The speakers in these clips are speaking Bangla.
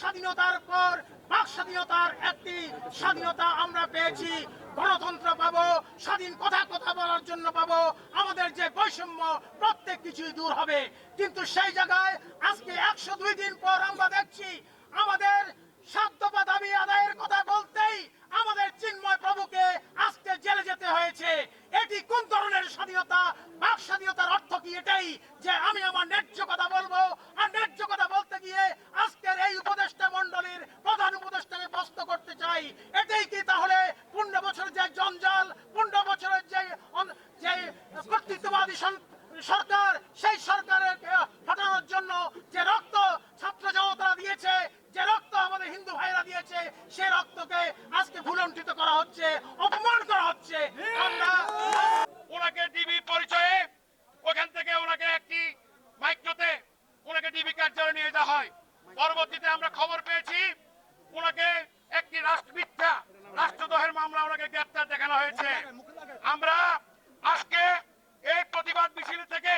স্বাধীনতার পর বাক স্বাধীনতার একটি স্বাধীনতা আমরা পেয়েছি। গণতন্ত্র পাবো, স্বাধীন কথা কথা বলার জন্য পাবো। আমাদের যে বৈষম্য, প্রত্যেক কিছুই দূর হবে। কিন্তু সেই জায়গায় আজকে একশো দুই দিন পর আমরা দেখছি, আমাদের দফা দাবি আদায়ের কথা বলতেই আমাদের চিন্ময় প্রভুকে আজকে জেলে যেতে হয়েছে। এটি কোন ধরনের স্বাধীনতা? বাক স্বাধীনতার অর্থ কি এটাই যে আমি আমার ন্যায্য কথা বলব আর ন্যায্য কথা বলতে গিয়ে আজকের এই উপদেষ্টা মণ্ডলীর প্রধান উপদেষ্টাকে প্রশ্ন করতে চাই এটাই কি তাহলে পনেরো বছরের যে জঞ্জাল পনেরো বছরের যে যে কর্তৃত্ববাদী সরকার, সেই সরকারের হটানোর জন্য যে রক্ত ছাত্র জনতা দিয়েছে, যে রক্ত আমাদের হিন্দু ভাইরা দিয়েছে, সে রক্তকে আজকে ভুলণ্ঠিত করা হচ্ছে, অপমান করা হচ্ছে। আমরা ওনাকে ডিবি পরিচয়ে ওখান থেকে ওনাকে একটি মাইক্রোতে ওনাকে ডিবি কার্যালয়ে নিয়ে যাওয়া হয়। পরবর্তীতে আমরা খবর পেয়েছি, ওনাকে একটি রাষ্ট্র মিথ্যা রাষ্ট্রদ্রোহের মামলা ওনাকে গ্রেপ্তার দেখানো হয়েছে। আমরা আজকে এই প্রতিবাদ মিছিল থেকে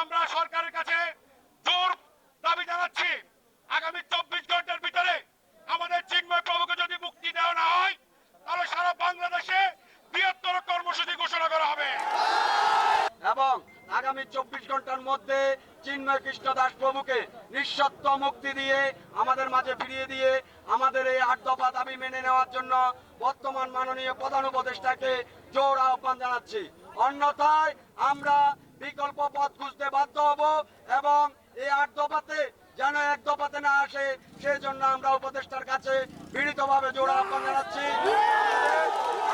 আমরা সরকারের কাছে জোর দাবি জানাচ্ছি। আগামী চব্বিশ ঘণ্টার ভিতরে আমাদের চিন্ময় প্রভুকে যদি মুক্তি দেওয়া না হয়, তাহলে সারা বাংলাদেশে বৃহত্তর কর্মসূচি ঘোষণা করা হবে। এবং আগামী চব্বিশ ঘণ্টার মধ্যে চিন্ময় কৃষ্ণ দাস প্রভুকে নিঃশর্ত মুক্তি দিয়ে, আমাদের মাঝে ফিরিয়ে দিয়ে, আমাদের এই আট দফা দাবি মেনে নেওয়ার জন্য বর্তমান মাননীয় প্রধান উপদেষ্টাকে জোর আহ্বান জানাচ্ছি। অন্যথায় আমরা বিকল্প পথ খুঁজতে বাধ্য হব এবং এই আট দফাতে যেন এক দফাতে না আসে, সেই জন্য আমরা উপদেষ্টার কাছে বিনীতভাবে জোর আহ্বান জানাচ্ছি।